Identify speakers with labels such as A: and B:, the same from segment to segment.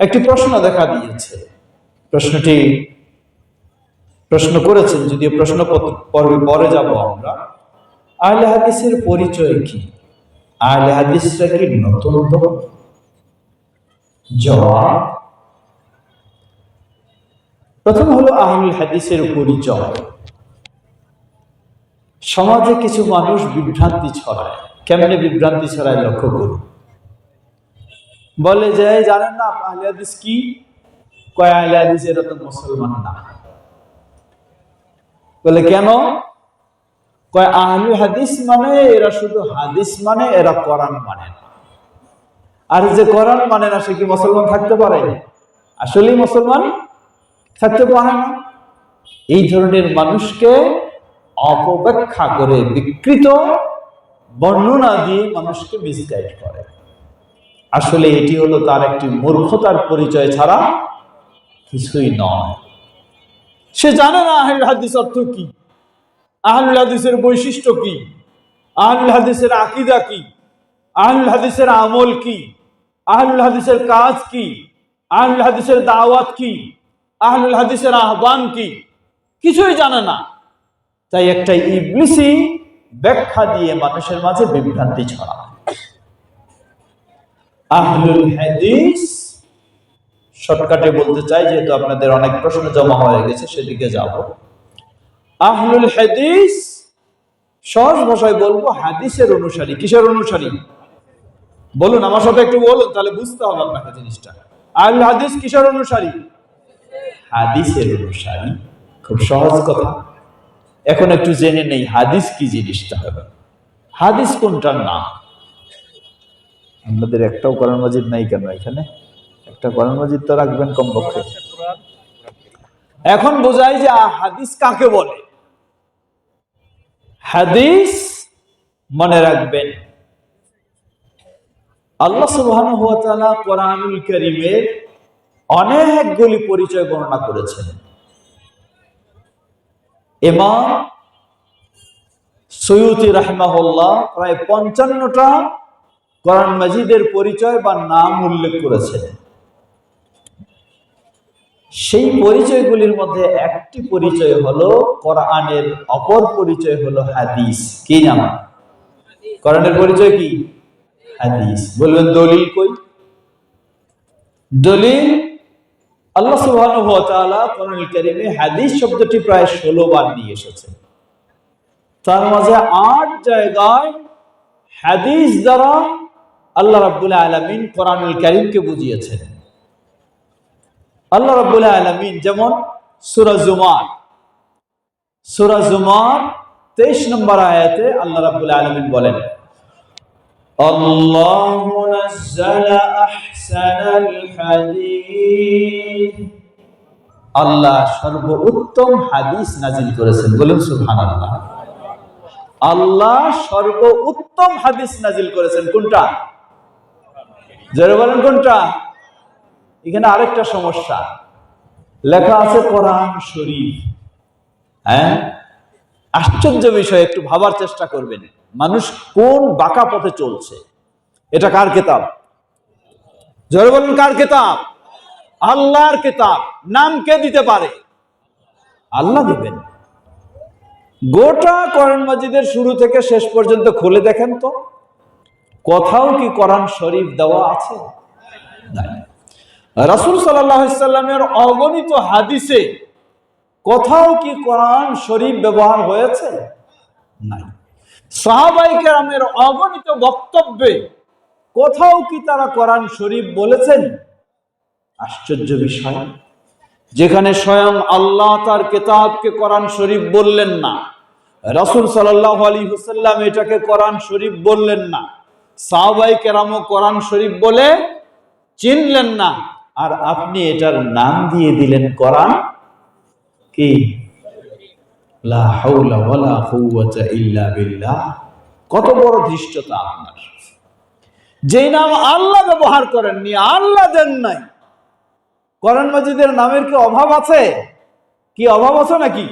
A: একটি প্রশ্ন দেখা দিয়েছে। প্রশ্নটি প্রশ্ন করেছেন, যদিও প্রশ্ন পর্বে পরে যাব আমরা। আহলে হাদিসের পরিচয় কি? আহলে হাদিসরা কি নতুন? জবাব, প্রথম হলো আহলুল হাদিসের পরিচয়। সমাজে কিছু মানুষ বিভ্রান্তি ছড়ায়। কেমনে বিভ্রান্তি ছড়ায় লক্ষ্য করুন। বলে যে জানেন না, আহলে হাদিস কি? কয়, আহলে হাদিস এরা তো মুসলমান না। বলে, কেন? কয় আহলুল হাদিস মানে এরা শুধু হাদিস মানে এরা কোরআন মানে আর যে কোরআন মানে না, সে কি মুসলমান থাকতে পারে? আসলেই মুসলমান থাকতে পারে না। এই ধরনের মানুষকে অপব্যাখ্যা করে বিকৃত বর্ণনা দিয়ে মানুষকে মিসগাইড করে। আসলে এটি হলো তার একটি মূর্খতার পরিচয় ছাড়া কিছুই নয়। সে জানে না আহলুল হাদিস অর্থ কি? আহলুল হাদিসের বৈশিষ্ট্য কি? আহলুল হাদিসের আকিদা কি? আহলুল হাদিসের আমল কি? আহলুল হাদিসের কাজ কি? আহলুল হাদিসের দাওয়াত কি? আহলুল হাদিসের আহ্বান কি? কিছুই জানে না। তাই একটা ইবলিসি ব্যাখ্যা দিয়ে মানুষের মাঝে বিভ্রান্তি ছড়ায়। আহলুল হাদিস। শর্টকাটে বলতে চাই, যেহেতু আপনাদের অনেক প্রশ্ন জমা হয়ে গেছে, সেদিকে যাব। আহলুল হাদিস, সহজ ভাষায় বলব, হাদিসের অনুসারী। কিসের অনুসারী? বলুন, আমার সাথে একটু বলুন, তাহলে বুঝতে হবে আপনাকে জিনিসটা। আহলুল হাদিস কিসের অনুসারী? হাদিসের অনুসারী। খুব সহজ কথা। এখন একটু জেনে নেই, হাদিস কি জিনিসটা হবে? হাদিস কোনটার নাম? আমাদের একটাও কোরআন মাজিদ নাই কেন এখানে? একটা কোরআন মাজিদ তো রাখবেন কমপক্ষে। এখন বোঝাই যে হাদিস কাকে বলে? হাদিস মনে রাখবেন। আল্লাহ তাআলা কোরআনুল কারীমের অনেকগুলি পরিচয় বর্ণনা করেছেন। ইমাম সৈয়দি রাহিমাহুল্লাহ প্রায় পঞ্চান্নটা কোরআন মাজিদের পরিচয় বা নাম উল্লেখ করেছেন। সেই পরিচয়গুলির মধ্যে একটি পরিচয় হলো কোরআনের, অপর পরিচয় হলো হাদিস। কি নাম কোরআনের পরিচয় কি? হাদিস। বলবেন দলিল কই? দলিল? আল্লাহ সুবহানাহু ওয়া তাআলা কোরআনুল কারীমে হাদিস শব্দটি প্রায় 16 বার নিয়ে এসেছেন তার মাঝে আট জায়গায় হাদিস দ্বারা আল্লাহ রাব্বুল আলামিন কোরআনুল কারীমকে বুঝিয়েছেন আল্লাহ রাব্বুল আলামিন যেমন সূরা জুমার সূরা জুমার 23 নম্বর আয়াতে আল্লাহ রাব্বুল আলামিন বলেন الله نزل أحسن الحديث আল্লাহ সর্বোত্তম হাদিস নাজিল করেছেন বলুন সুবহানাল্লাহ আল্লাহ সর্বোত্তম হাদিস নাজিল করেছেন কোনটা জোরে বলেন কোনটা? এখানে আরেকটা সমস্যা। লেখা আছে কোরআন শরীফ। হ্যাঁ? আশ্চর্য বিষয়, একটু ভাবার চেষ্টা করবেন। মানুষ কোন বাঁকা পথে চলছে? এটা কার কেতাব? জোরে বলুন কার কেতাব? আল্লাহর কেতাব। নাম কে দিতে পারে? আল্লাহ দিবেন। গোটা কোরআন মাজিদের শুরু থেকে শেষ পর্যন্ত খুলে দেখেন তো। কোথাও কি কোরআন শরীফ দেওয়া আছে? রাসূল সাল্লামের অগণিত হাদিসে কোথাও কি কোরআন শরীফ ব্যবহার হয়েছে? নাই। সাহাবাই কেরামের অগণিত বক্তব্যে কোথাও কি তারা কোরআন শরীফ বলেছেন? আশ্চর্য বিষয়। যেখানে স্বয়ং আল্লাহ তার কেতাবকে কোরআন শরীফ বললেন না। রাসূল সাল্লাল্লাহু আলাইহি ওয়াসাল্লাম এটাকে কোরআন শরীফ বললেন না। সাহাবাই কেরামও কোরআন শরীফ বলে চিনলেন না। আর আপনি এটার নাম দিয়ে দিলেন কোরআন? কি? কত বড় ধৃষ্টতা আপনার। যেই নাম আল্লাহ ব্যবহার করেননি, আল্লাহ দেন নাই। কোরআন মাজিদের নামের কি অভাব আছে? কি অভাব আছে নাকি?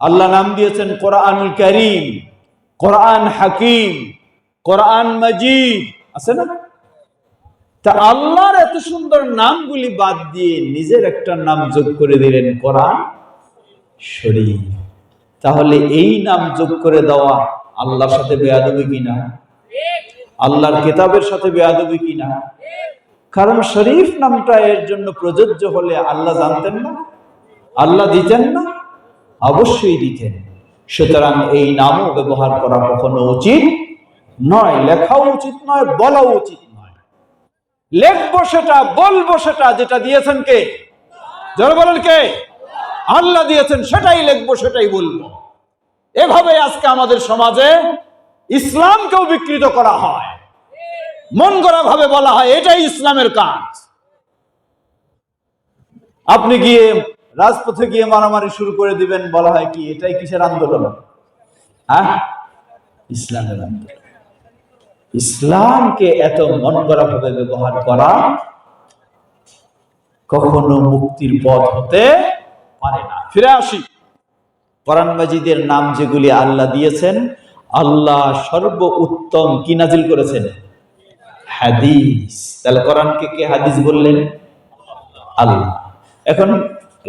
A: আল্লাহ নাম দিয়েছেন কোরআনুল করিম, কোরআন হাকিম। কোরআন মজিদ। আছে না? তা আল্লাহর এত সুন্দর নামগুলি বাদ দিয়ে নিজের একটা নাম যোগ করে দিলেন কোরআন শরীফ। তাহলে এই নাম যোগ করে দেওয়া আল্লাহর সাথে বেয়াদবি কিনা? আল্লাহর কিতাবের সাথে বেয়াদবি কিনা? কারণ শরীফ নামটা এর জন্য প্রযোজ্য হলে আল্লাহ জানতেন না, আল্লাহ দিতেন না, অবশ্যই দিতেন। সুতরাং এই নামও ব্যবহার করা কখনো উচিত নয়, লেখাও উচিত নয়, বলাও উচিত নয়। লেখবো সেটা, বলব সেটা, যেটা দিয়েছেন কে? যারা বলেন কে? আল্লাহ দিয়েছেন, সেটাই লিখব, সেটাই বলব। এভাবে আজকে আমাদের সমাজে ইসলামকেও বিকৃত করা হয়। মন গড়া ভাবে বলা হয়, এটাই ইসলামের কাজ। আপনি গিয়ে রাজপথে গিয়ে মারামারি শুরু করে দিবেন, বলা হয় কি, এটাই কিসের আন্দোলন? হ্যাঁ? ইসলামের আন্দোলন। ইসলামকে এত মন গড়া ভাবে ব্যবহার করা কখনো মুক্তির পথ হতে পারে না। ফিরে আসি। কোরআন মাজিদের নাম যেগুলি আল্লাহ দিয়েছেন, আল্লাহ সর্ব উত্তম কি নাজিল করেছেন? হাদিস। তাহলে কোরআনকে কে হাদিস বললেন? আল্লাহ। এখন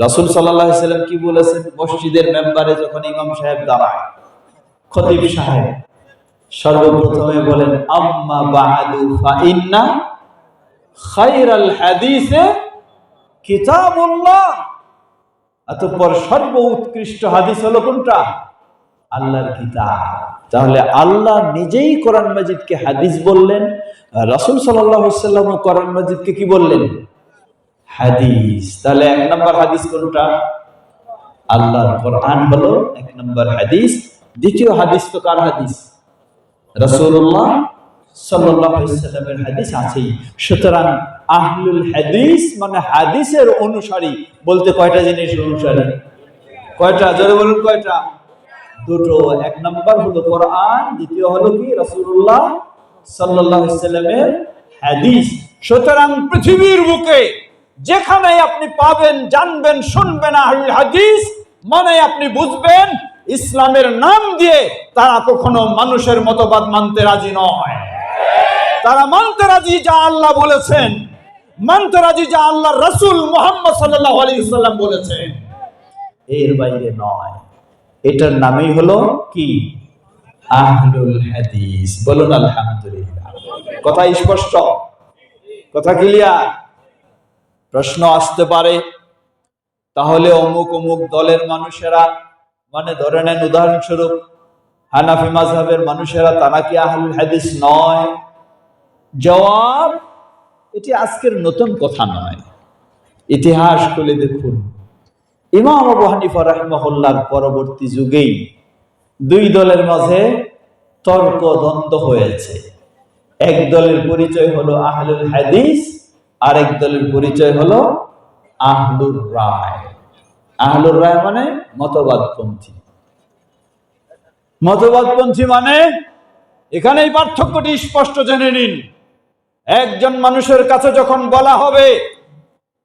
A: রাসূল আলাইহি সাল্লাম কি বলেছেন? মসজিদের মেম্বারে যখন ইমাম সাহেব দাঁড়ায়, খতিব সাহেব সর্বপ্রথমে বলেন, আম্মা বা'দু ফাইন্না খায়রাল হাদিসে কিতাবুল্লাহ। অতঃপর সর্ব উৎকৃষ্ট হাদিস হলো কোনটা? আল্লাহর কিতাব। তাহলে আল্লাহ নিজেই কোরআন মাজিদকে হাদিস বললেন, রাসূল সাল্লাম কোরআন মাজিদকে কি বললেন? হাদিস। তাহলে এক নম্বর হাদিস কোনটা? আল্লাহর কোরআন হলো এক নম্বর হাদিস। দ্বিতীয় হাদিস তো কার হাদিস? আলাইহি সাল্লামের হাদিস আছেই। সুতরাং আহলুল হাদিস মানে হাদিসের অনুসারী। বলতে কয়টা জিনিস অনুসারী? কয়টা? জোরে বলুন কয়টা? দুটো। এক নম্বর হলো কোরআন, দ্বিতীয় হলো কি? আলাইহি সাল্লামের হাদিস। সুতরাং পৃথিবীর বুকে যেখানে আপনি পাবেন, জানবেন, শুনবেন আহলুল হাদিস মানে আপনি বুঝবেন ইসলামের নাম দিয়ে তারা কখনো মানুষের মতবাদ মানতে রাজি নয়। তারা মানতে রাজি যা আল্লাহ বলেছেন। মানতে রাজি যা আল্লাহ রসুল মোহাম্মদ সাল্লাহ আলী সাল্লাম বলেছেন। এর বাইরে নয়। এটার নামই হলো কি? আহলুল হাদিস। বলুন, আলহামদুলিল্লাহ। কথা স্পষ্ট? কথা ক্লিয়ার? প্রশ্ন আসতে পারে। তাহলে অমুক অমুক দলের মানুষেরা মানে ধরে নেন, উদাহরণস্বরূপ হানাফি মাযহাবের মানুষেরা তারা কি আহলুল হাদিস নয়। জবাব, এটি আজকের নতুন কথা নয়। ইতিহাস খুলে দেখুন। ইমাম আবু হানিফা রাহিমাহুল্লাহর পরবর্তী যুগেই দুই দলের মাঝে তর্ক, দ্বন্দ্ব হয়েছে। এক দলের পরিচয় হলো আহলুল হাদিস, আরেক দলের পরিচয় হলো আহলুর রায়। আহলুর রায় মানে মতবাদপন্থী। মতবাদপন্থী মানে এখানে এই পার্থক্যটি স্পষ্ট জেনে নিন। একজন মানুষের কাছে যখন বলা হবে,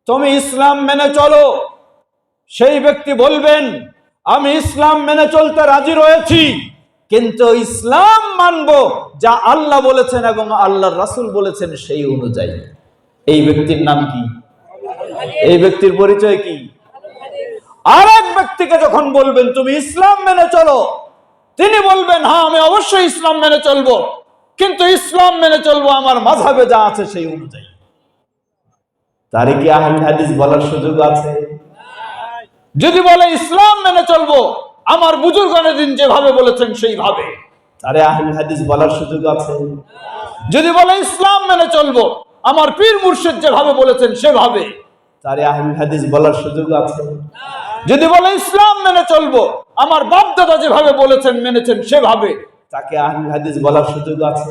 A: তুমি ইসলাম মেনে চলো সেই ব্যক্তি বলবেন, আমি ইসলাম মেনে চলতে রাজি রয়েছি, কিন্তু ইসলাম মানব যা আল্লাহ বলেছেন এবং আল্লাহর রাসূল বলেছেন সেই অনুযায়ী। এই ব্যক্তির নাম কি? এই ব্যক্তির পরিচয় কি? আর এক ব্যক্তিকে যখন বলবেন, তুমি ইসলাম মেনে চলো, তিনি বলবেন হ্যাঁ আমি অবশ্যই ইসলাম মেনে চলবো। কিন্তু ইসলাম মেনে চলবো আমার মাঝাবে যা আছে সেই অনুযায়ী। তারে কি হাদিস বলার সুযোগ আছে? যদি বলে, ইসলাম মেনে চলবো, আমার বুজুর্গানের দিন যেভাবে বলেছেন সেইভাবে। তারে আহল হাদিস বলার সুযোগ আছে? যদি বলে, ইসলাম মেনে চলবো, আমার পীর মুর্শিদ যেভাবে বলেছেন সেভাবে তারে আহল হাদিস বলার সুযোগ আছে? যদি বলে ইসলাম মেনে চলবো, আমার বাপ দাদা যেভাবে বলেছেন, মেনেছেন সেভাবে। তাকে আহলুল হাদিস বলার সুযোগ আছে?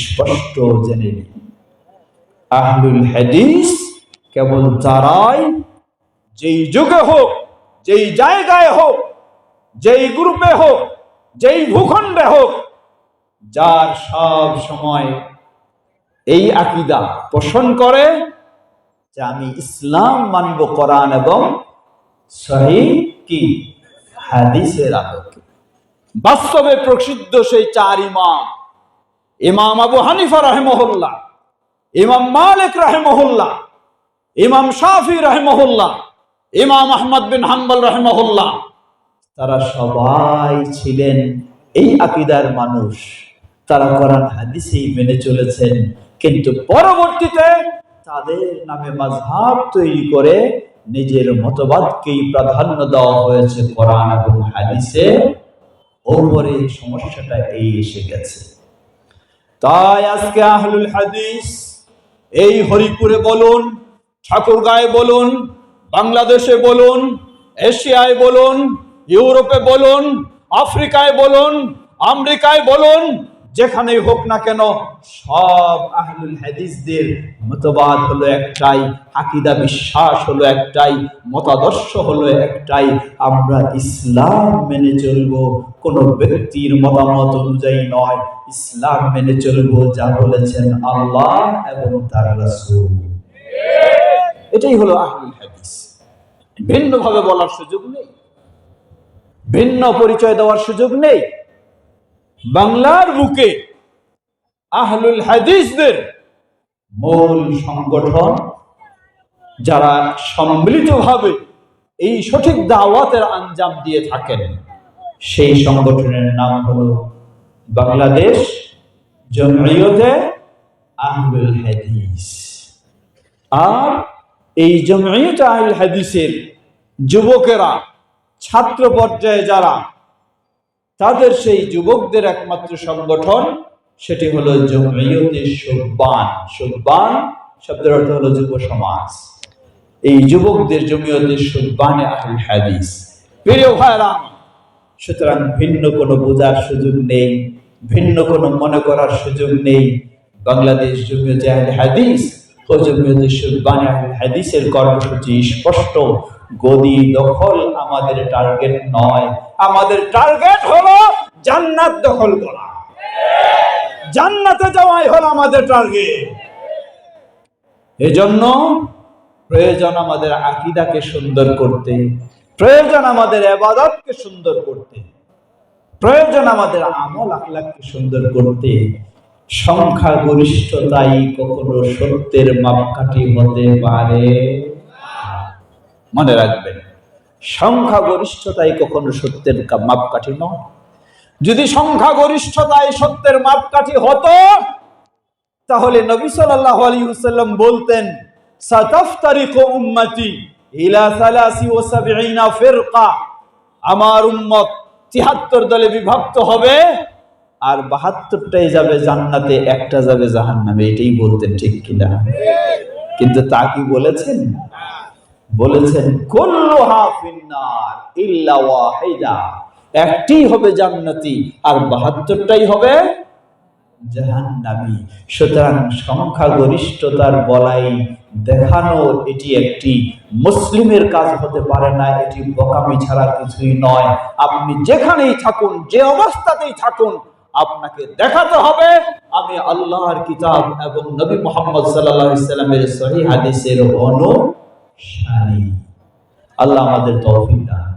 A: স্পষ্ট জেনে নিন। আহলুল হাদিস কেবল তারাই যেই যুগে হোক, যেই জায়গায় হোক, যেই গ্রুপে হোক, যেই ভূখণ্ডে হোক, যার সব সময় এই আকিদা পোষণ করে যে আমি ইসলাম মানব কোরআন এবং সহি কি? হাদিসের আলোকে বাস্তবে প্রসিদ্ধ সেই চার ইমাম। ইমাম আবু হানিফা রাহেমহল্লা ইমাম মালিক রাহেমহল্লা ইমাম শাফি রাহেমহল্লা ইমাম আহমদ বিন হাম্বল রাহেমহুল্লাহ। তারা সবাই ছিলেন এই আকিদার মানুষ। তারা কোরআন হাদিসেই মেনে চলেছেন। কিন্তু পরবর্তীতে তাদের নামে মাঝহাব তৈরি করে নিজের মতবাদকেই প্রাধান্য দেওয়া হয়েছে কোরআন এবং হাদিসে। ওপরে সমস্যাটা এই এসে গেছে। তাই আজকে আহলুল হাদিস এই হরিপুরে বলুন, ঠাকুরগাঁয়ে বলুন, বাংলাদেশে বলুন, এশিয়ায় বলুন, ইউরোপে বলুন, আফ্রিকায় বলুন, আমেরিকায় বলুন যেখানেই হোক না কেন, সব আহলুল হাদিসদের মতবাদ হলো একটাই, আকিদা বিশ্বাস হলো একটাই, মতাদর্শ হলো একটাই। আমরা ইসলাম মেনে চলবো, কোনো ব্যক্তির মতামত অনুযায়ী নয়। ইসলাম মেনে চলবো, যা বলেছেন আল্লাহ এবং তার রাসূল। এটাই হলো আহলুল হাদিস। ভিন্নভাবে বলার সুযোগ নেই। ভিন্ন পরিচয় দেওয়ার সুযোগ নেই। বাংলার বুকে আহলুল হাদিসদের মূল সংগঠন, যারা সম্মিলিতভাবে এই সঠিক দাওয়াতের আঞ্জাম দিয়ে থাকেন, সেই সংগঠনের নাম হলো বাংলাদেশ জমইয়তে আহলুল হাদিস। আর এই জমইয়ত আহলুল হাদিসের যুবকেরা, ছাত্র পর্যায়ে যারা তাদের সেই যুবকদের একমাত্র সংগঠন, সেটি হলো জমিয়তে সুব্বান। সুব্বান শব্দের অর্থ হলো যুব সমাজ। এই যুবকদের জমিয়তে আহুল হাদিস। প্রিয় ভাইরা সুতরাং ভিন্ন কোনো বোঝার সুযোগ নেই, ভিন্ন কোনো মনে করার সুযোগ নেই। বাংলাদেশ জমিয়তে আহুল হাদিস ও জমিয়তে হাদিসের কর্মসূচি স্পষ্ট, গদি দখল আমাদের টার্গেট নয়। আমাদের টার্গেট হলো জান্নাত দখল করা। জান্নাতে যাওয়াই হলো আমাদের টার্গেট এজন্য প্রয়োজন আমাদের আকিদাকে সুন্দর করতে, প্রয়োজন আমাদের এবাদতকে সুন্দর করতে, প্রয়োজন আমাদের আমল আখলাককে সুন্দর করতে সংখ্যা গরিষ্ঠতাই কখনো সত্যের মাপকাঠি হতে পারে মনে রাখবেন সংখ্যা গরিষ্ঠতাই কখনো সত্যের মাপকাঠি নয়। যদি সংখ্যা গরিষ্ঠতায় সত্যের মাপকাঠি হতো, তাহলে নবী সাল্লাল্লাহু আলাইহি ওয়াসাল্লাম বলতেন উম্মতি ইলা সালাসি সাবঈনা ফিরকা। আমার উম্মত 73 দলে বিভক্ত হবে, আর 72টাই যাবে জান্নাতে, একটা যাবে জাহান্নামে। এটাই বলতেন ঠিক কিনা? কিন্তু তা কি বলেছেন? বলেছেন ফিন্নার একটি হবে জান্নাতি আর 72টাই হবে জাহান্নামী। সুতরাং বলাই এটি একটি মুসলিমের কাজ হতে পারে না, এটি বোকামি ছাড়া কিছুই নয়। আপনি যেখানেই থাকুন, যে অবস্থাতেই থাকুন, আপনাকে দেখাতে হবে, আমি আল্লাহর কিতাব এবং নবী মোহাম্মদ সাল্লাল্লাহু আলাইহি সাল্লামের সহিহ হাদিসের অনুসারী আল্লাহ আমাদের তৌফিক দান